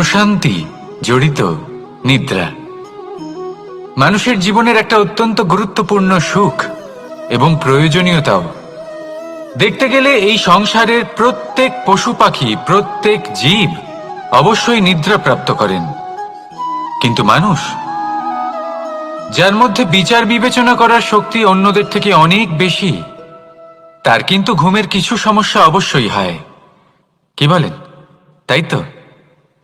প্রশান্তি, জড়িত, নিদ্রা। মানুষের জীবনের একটা অত্যন্ত গুরুত্বপূর্ণ সুখ এবং প্রয়োজনীয়তাও। দেখতে গেলে এই সংসারের প্রত্যেক পশু পাখি, প্রত্যেক জীব অবশ্যই নিদ্রা প্রাপ্ত করেন। কিন্তু মানুষ, যার মধ্যে বিচার বিবেচনা করার শক্তি অন্যদের থেকে অনেক বেশি, তার কিন্তু ঘুমের কিছু সমস্যা অবশ্যই হয়। কি বলেন? তাই তো?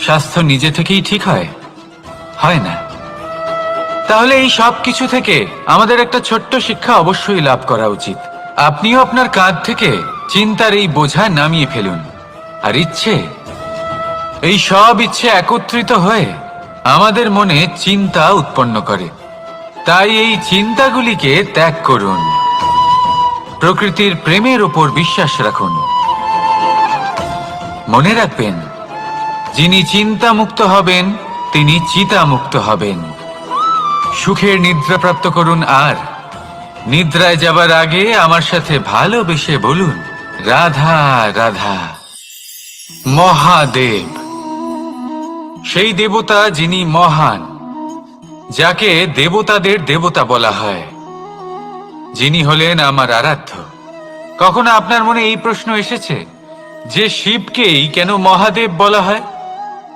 স্বাস্থ্য নিজে থেকেই ঠিক হয়? হয় না। তাহলে এই সব কিছু থেকে আমাদের একটা ছোট্ট শিক্ষা অবশ্যই লাভ করা উচিত। আপনিও আপনার কাঁধ থেকে চিন্তার এই বোঝা নামিয়ে ফেলুন। আর ইচ্ছে? এই সব ইচ্ছে একত্রিত হয়ে আমাদের মনে চিন্তা উৎপন্ন করে। তাই এই চিন্তাগুলিকে ত্যাগ করুন। প্রকৃতির প্রেমের ওপর বিশ্বাস রাখুন। মনে রাখবেন যিনি চিন্তা মুক্ত হবেন, তিনি চিতা মুক্ত হবেন। সুখের নিদ্রা প্রাপ্ত করুন আর। নিদ্রায় যাবার আগে আমার সাথে ভালোবেসে বলুন, রাধা রাধা। মহাদেব। সেই দেবতা যিনি মহান, যাকে দেবতাদের দেবতা বলা হয়। যিনি হলেন আমার আরাধ্য। কখনো আপনার মনে এই প্রশ্ন এসেছে যে শিবকেই কেন মহাদেব বলা হয়?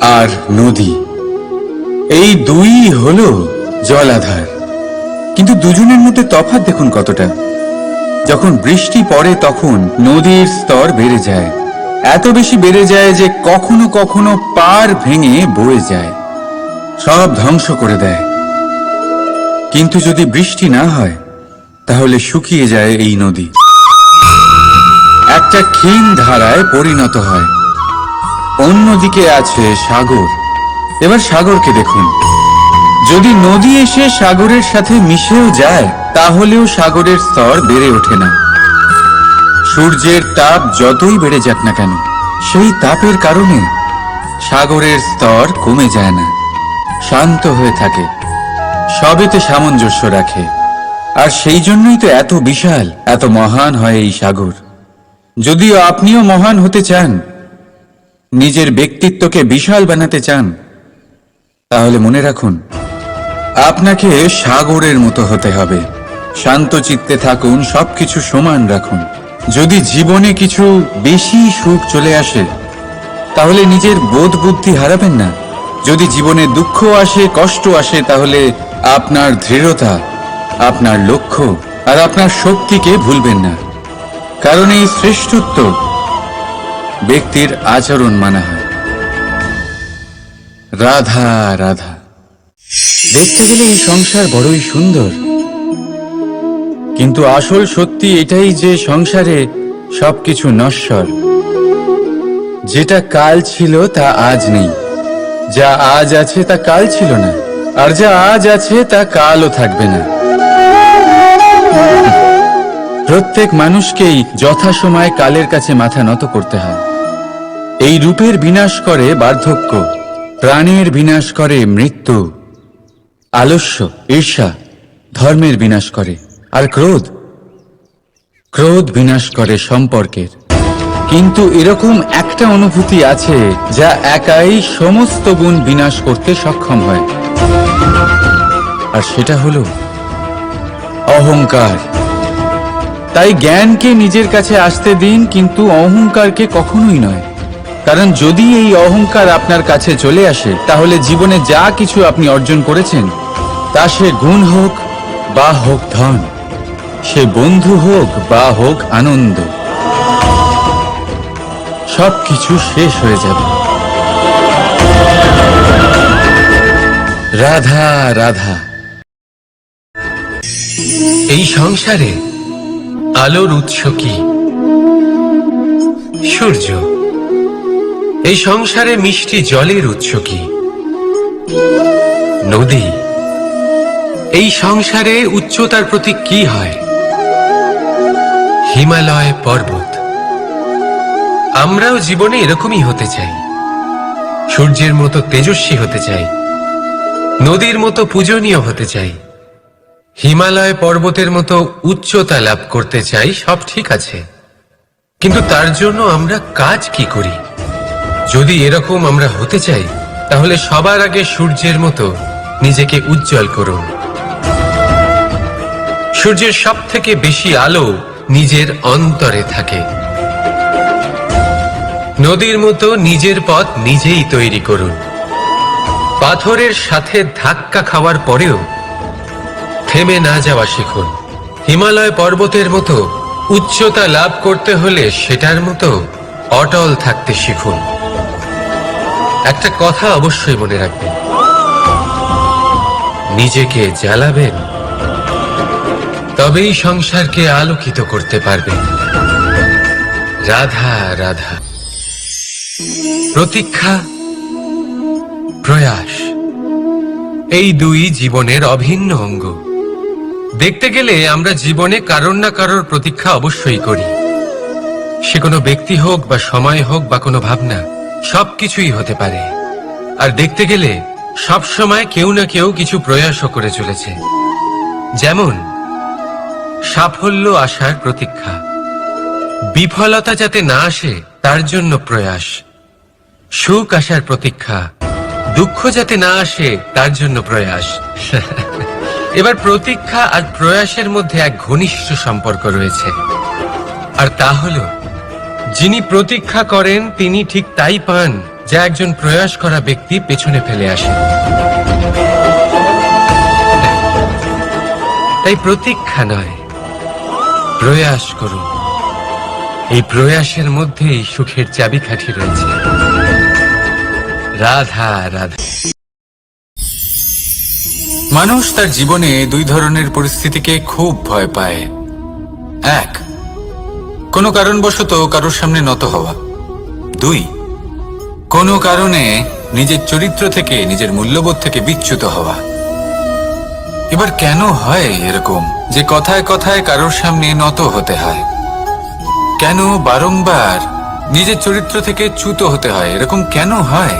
আর নদী। এই দুই হলো জলাধার। কিন্তু দুজনের মধ্যে তফাৎ দেখুন কতটা। যখন বৃষ্টি পড়ে তখন নদীর স্তর বেড়ে যায়। এত বেশি বেড়ে যায় যে কখনো কখনো পার ভেঙে বয়ে যায়। সব ধ্বংস করে দেয়। কিন্তু যদি বৃষ্টি না হয়, তাহলে শুকিয়ে যায় এই নদী। একটা ক্ষীণ ধারায় পরিণত হয়। অন্যদিকে আছে সাগর। এবার সাগরকে দেখুন। যদি নদী এসে সাগরের সাথে মিশেও যায়, তাহলেও সাগরের স্তর বেড়ে ওঠে না। সূর্যের তাপ যতই বেড়ে যাক না কেন, সেই তাপের কারণে সাগরের স্তর কমে যায় না। শান্ত হয়ে থাকে। সবেতে সামঞ্জস্য রাখে। আর সেই জন্যই তো এত বিশাল, এত মহান হয় এই সাগর। যদিও আপনিও মহান হতে চান নিজের ব্যক্তিত্বকে বিশাল বানাতে চান, তাহলে মনে রাখুন, আপনাকে সাগরের মতো হতে হবে। শান্ত চিত্তে থাকুন, সবকিছু সমান রাখুন। যদি জীবনে কিছু বেশি সুখ চলে আসে, তাহলে নিজের বোধ বুদ্ধি হারাবেন না। যদি জীবনে দুঃখ আসে, কষ্ট আসে, তাহলে আপনার দৃঢ়তা, আপনার লক্ষ্য আর আপনার শক্তিকে ভুলবেন না। কারণ এই শ্রেষ্ঠত্ব ব্যক্তির আচরণ মানা হয়। রাধা রাধা। দেখতে গেলে এই সংসার বড়ই সুন্দর। কিন্তু আসল সত্যি এটাই যে সংসারে সবকিছু নশ্বর। যেটা কাল ছিল, তা আজ নেই। যা আজ আছে, তা কাল ছিল না। আর যা আজ আছে, তা কালও থাকবে না। প্রত্যেক মানুষকেই যথাসময়ে কালের কাছে মাথা নত করতে হয়। এই রূপের বিনাশ করে বার্ধক্য, প্রাণের বিনাশ করে মৃত্যু, আলস্য, ঈর্ষা ধর্মের বিনাশ করে, আর ক্রোধ ক্রোধ বিনাশ করে সম্পর্কের। কিন্তু এরকম একটা অনুভূতি আছে যা একাই সমস্ত গুণ বিনাশ করতে সক্ষম হয়। আর সেটা হলো অহংকার। তাই জ্ঞানকে নিজের কাছে আসতে দিন, কিন্তু অহংকারকে কখনোই নয়। কারণ যদি এই অহংকার আপনার কাছে চলে আসে, তাহলে জীবনে যা কিছু আপনি অর্জন করেছেন, তা সে গুণ হোক বা হোক ধন, সে বন্ধু হোক বা হোক আনন্দ, সবকিছু শেষ হয়ে যাবে। রাধা রাধা। এই সংসারে আলোর উৎস কি? সূর্য। এই সংসারে মিষ্টি জলের উৎস কি? নদী। এই সংসারে উচ্চতার প্রতি কি হয়? হিমালয় পর্বত। আমরাও জীবনে এরকমই হতে চাই। সূর্যের মতো তেজস্বী হতে চাই। নদীর মতো পূজনীয় হতে চাই। হিমালয় পর্বতের মতো উচ্চতা লাভ করতে চাই, সব ঠিক আছে। কিন্তু তার জন্য আমরা কাজ কি করি? যদি এরকম আমরা হতে চাই, তাহলে সবার আগে সূর্যের মতো নিজেকে উজ্জ্বল করুন। সূর্যের সব থেকে বেশি আলো নিজের অন্তরে থাকে। নদীর মতো নিজের পথ নিজেই তৈরি করুন। পাথরের সাথে ধাক্কা খাওয়ার পরেও থেমে না যাওয়া শিখুন। হিমালয় পর্বতের মতো উচ্চতা লাভ করতে হলে সেটার মতো অটল থাকতে শিখুন। একটা কথা অবশ্যই মনে রাখবেন। নিজেকে জ্বালাবেন, তবেই সংসারকে আলোকিত করতে পারবেন। রাধা রাধা। প্রতীক্ষা, প্রয়াস। এই দুই জীবনের অভিন্ন অঙ্গ। দেখতে গেলে আমরা জীবনে কারোর না কারোর প্রতীক্ষা অবশ্যই করি। সে কোনো ব্যক্তি হোক বা সময় হোক বা কোনো ভাবনা সবকিছুই হতে পারে। আর দেখতে গেলে সব সময় কেউ না কেউ কিছু প্রয়াসও করে চলেছে। যেমন, সাফল্য আসার প্রতীক্ষা। বিফলতা যাতে না আসে, তার জন্য প্রয়াস। সুখ আসার প্রতীক্ষা। দুঃখ যাতে না আসে, তার জন্য প্রয়াস। এবার প্রতীক্ষা আর প্রয়াসের মধ্যে এক ঘনিষ্ঠ সম্পর্ক রয়েছে। আর তা হল যিনি প্রতীক্ষা করেন, তিনি ঠিক তাই পান, যা একজন প্রয়াস করা ব্যক্তি পেছনে ফেলে আসে। তাই প্রতীক্ষা নয়, প্রয়াস করুন। এই প্রয়াসের মধ্যেই সুখের চাবিকাঠি রয়েছে। রাধা রাধা। মানুষ তার জীবনে দুই ধরনের পরিস্থিতিকে খুব ভয় পায়। এক কোনো কারণবশত কারোর সামনে নত হওয়া। দুই, কোনো কারণে নিজের চরিত্র থেকে নিজের মূল্যবোধ থেকে বিচ্যুত হওয়া। এবার কেন হয় এরকম যে কথায় কথায় কারোর সামনে নত হতে হয়? কেন বারংবার নিজের চরিত্র থেকে চ্যুত হতে হয়? এরকম কেন হয়?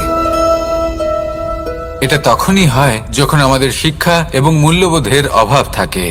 এটা তখনই হয় যখন আমাদের শিক্ষা এবং মূল্যবোধের অভাব থাকে।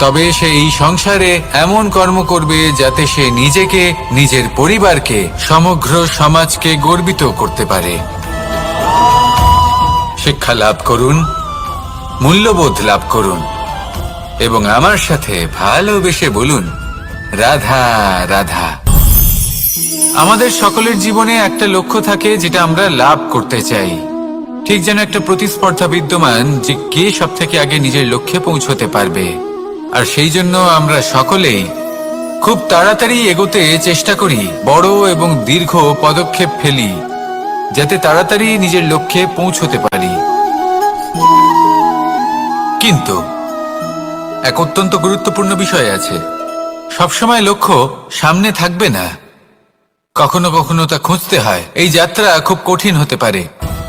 তবে সে এই সংসারে এমন কর্ম করবে যাতে সে নিজেকে, নিজের পরিবারকে, সমগ্র সমাজকে গর্বিত করতে পারে। শিক্ষা লাভ করুন, মূল্যবোধ লাভ করুন, এবং আমার সাথে ভালোবেসে বলুন, রাধা রাধা। আমাদের সকলের জীবনে একটা লক্ষ্য থাকে যেটা আমরা লাভ করতে চাই। ঠিক যেন একটা প্রতিস্পর্ধা বিদ্যমান যে কে সব থেকে আগে নিজের লক্ষ্যে পৌঁছতে পারবে। আর সেই জন্য আমরা সকলেই খুব তাড়াতাড়ি এগোতে চেষ্টা করি, বড় এবং দীর্ঘ পদক্ষেপ ফেলি, যাতে তাড়াতাড়ি নিজের লক্ষ্যে পৌঁছতে পারি। কিন্তু এক অত্যন্ত গুরুত্বপূর্ণ বিষয় আছে। সবসময় লক্ষ্য সামনে থাকবে না। কখনো কখনো তা খুঁজতে হয়। এই যাত্রা খুব কঠিন হতে পারে।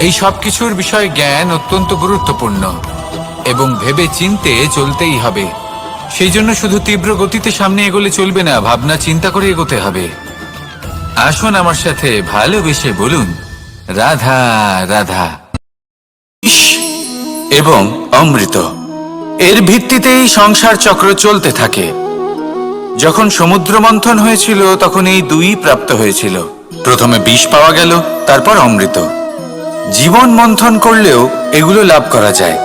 এই সব কিছুর বিষয়ে জ্ঞান অত্যন্ত গুরুত্বপূর্ণ এবং ভেবে চিনতে চলতেই হবে। সেই জন্য শুধু তীব্র গতিতে সামনে এগোলে চলবে না, ভাবনা চিন্তা করে এগোতে হবে। আসুন আমার সাথে ভালোবেসে বলুন, রাধা রাধা। এবং অমৃত। এর ভিত্তিতেই সংসার চক্র চলতে থাকে। যখন সমুদ্র মন্থন হয়েছিল, তখন এই দুই প্রাপ্ত হয়েছিল। প্রথমে বিষ পাওয়া গেল, তারপর অমৃত। জীবন মন্থন করলেও এগুলো লাভ করা যায়।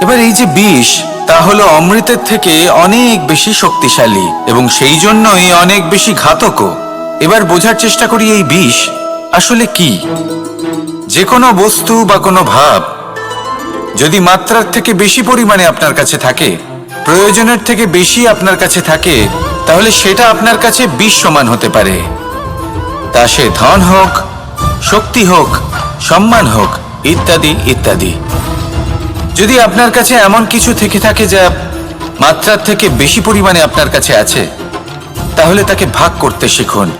এবার এই যে বিষ, তা হলো অমৃতের থেকে অনেক বেশি শক্তিশালী এবং সেই জন্যই অনেক বেশি ঘাতকও। এবার বোঝার চেষ্টা করি এই বিষ আসলে কি? যে কোনো বস্তু বা কোনো ভাব যদি মাত্রার থেকে বেশি পরিমাণে আপনার কাছে থাকে, প্রয়োজনের থেকে বেশি আপনার কাছে থাকে, তাহলে সেটা আপনার কাছে বিষ সমান হতে পারে। তা সে ধন হোক শক্তি হোক, সম্মান হোক, ইত্যাদি ইত্যাদি। যদি আপনার কাছে এমন কিছু থেকে থাকে যা মাত্রার থেকে বেশি পরিমাণে আপনার কাছে আছে, তাহলে তাকে ভাগ করতে শিখুন।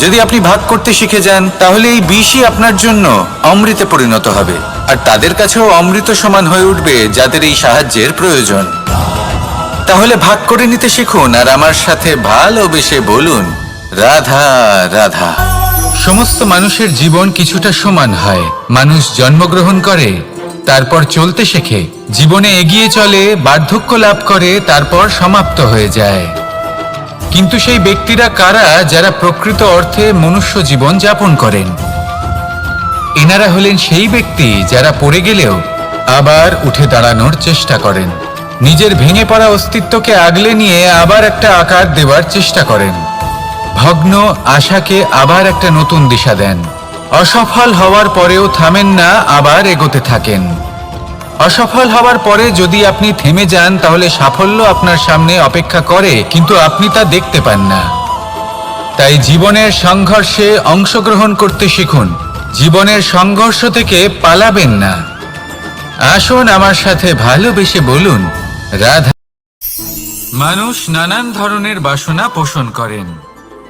যদি আপনি ভাগ করতে শিখে যান, তাহলে এই বিষই আপনার জন্য অমৃতে পরিণত হবে। আর তাদের কাছেও অমৃত সমান হয়ে উঠবে যাদের এই সাহায্যের প্রয়োজন। তাহলে ভাগ করে নিতে শিখুন, আর আমার সাথে ভালোবেসে বলুন, রাধা রাধা। সমস্ত মানুষের জীবন কিছুটা সমান হয়। মানুষ জন্মগ্রহণ করে, তারপর চলতে শেখে। জীবনে এগিয়ে চলে, বার্ধক্য লাভ করে, তারপর সমাপ্ত হয়ে যায়। কিন্তু সেই ব্যক্তিরা কারা যারা প্রকৃত অর্থে মনুষ্য জীবন যাপন করেন? এনারা হলেন সেই ব্যক্তি যারা পড়ে গেলেও আবার উঠে দাঁড়ানোর চেষ্টা করেন। নিজের ভেঙে পড়া অস্তিত্বকে আগলে নিয়ে আবার একটা আকার দেওয়ার চেষ্টা করেন। ভগ্ন আশাকে আবার একটা নতুন দিশা দেন। অসফল হওয়ার পরেও থামেন না, আবার এগোতে থাকেন। অসফল হওয়ার পরে যদি আপনি থেমে যান, তাহলে সাফল্য আপনার সামনে অপেক্ষা করে, কিন্তু আপনি তা দেখতে পান না। তাই জীবনের সংঘর্ষে অংশগ্রহণ করতে শিখুন। জীবনের সংঘর্ষ থেকে পালাবেন না। আসুন আমার সাথে ভালোবেসে বলুন, রাধা মানুষ নানান ধরনের বাসনা পোষণ করেন।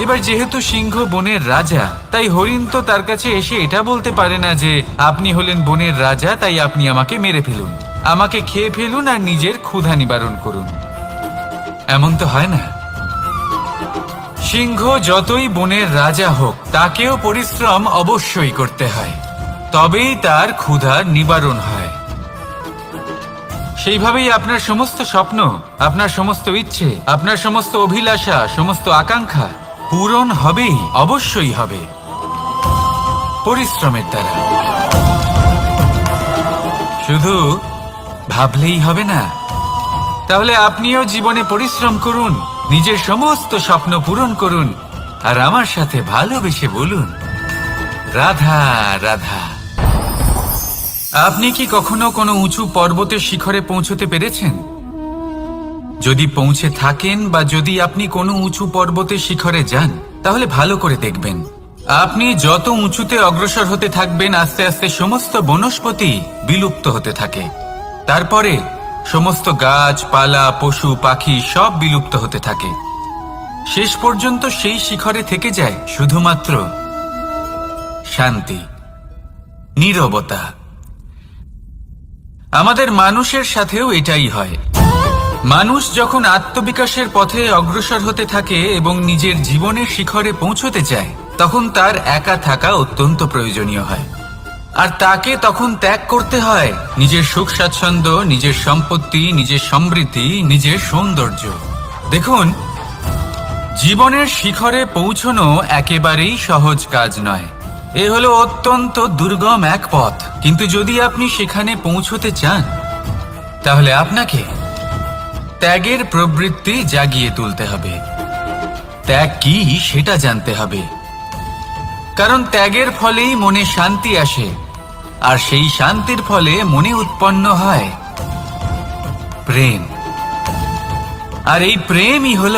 এবার যেহেতু সিংহ বনের রাজা, তাই হরিণ তো তার কাছে এসে এটা বলতে পারে না যে, আপনি হলেন বনের রাজা, তাই আপনি আমাকে মেরে ফেলুন। আমাকে খেয়ে ফেলুন আর নিজের ক্ষুধা নিবারণ করুন। এমন তো হয় না। সিংহ যতই বনের রাজা হোক, তাকেও পরিশ্রম অবশ্যই করতে হয়। তবেই তার ক্ষুধার নিবারণ হয়। সেইভাবেই আপনার সমস্ত স্বপ্ন, আপনার সমস্ত ইচ্ছে, আপনার সমস্ত অভিলাষা, সমস্ত আকাঙ্ক্ষা পূরণ হবেই, অবশ্যই হবে। পরিশ্রমের দ্বারা। শুধু ভাবলেই হবে না। তাহলে আপনিও জীবনে পরিশ্রম করুন, নিজের সমস্ত স্বপ্ন পূরণ করুন, আর আমার সাথে ভালোবেসে বলুন, রাধা রাধা। আপনি কি কখনো কোনো উঁচু পর্বতের শিখরে পৌঁছতে পেরেছেন? যদি পৌঁছে থাকেন বা যদি আপনি কোনো উঁচু পর্বতের শিখরে যান, তাহলে ভালো করে দেখবেন। আপনি যত উঁচুতে অগ্রসর হতে থাকবেন, আস্তে আস্তে সমস্ত বনস্পতি বিলুপ্ত হতে থাকে। তারপরে সমস্ত গাছ, পালা, পশু, পাখি সব বিলুপ্ত হতে থাকে। শেষ পর্যন্ত সেই শিখরে থেকে যায় শুধুমাত্র শান্তি, নীরবতা। আমাদের মানুষের সাথেও এটাই হয়। মানুষ যখন আত্মবিকাশের পথে অগ্রসর হতে থাকে এবং নিজের জীবনের শিখরে পৌঁছতে চায়, তখন তার একা থাকা অত্যন্ত প্রয়োজনীয় হয়। আর তাকে তখন ত্যাগ করতে হয় নিজের সুখ স্বাচ্ছন্দ্য, নিজের সম্পত্তি, নিজের সমৃদ্ধি, নিজের সৌন্দর্য। দেখুন, জীবনের শিখরে পৌঁছনো একেবারেই সহজ কাজ নয়। এ হলো অত্যন্ত দুর্গম এক পথ। কিন্তু যদি আপনি সেখানে পৌঁছতে চান, তাহলে আপনাকে ত্যাগের প্রবৃত্তি জাগিয়ে তুলতে হবে। ত্যাগ কি সেটা জানতে হবে। কারণ ত্যাগের ফলেই মনে শান্তি আসে, আর সেই শান্তির ফলে মনে উৎপন্ন হয় প্রেম। আর এই প্রেমই হল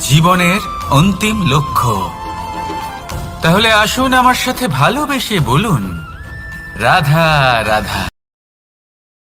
জীবনের অন্তিম লক্ষ্য। তাহলে আসুন আমার সাথে ভালোবেসে বলুন, রাধা রাধা।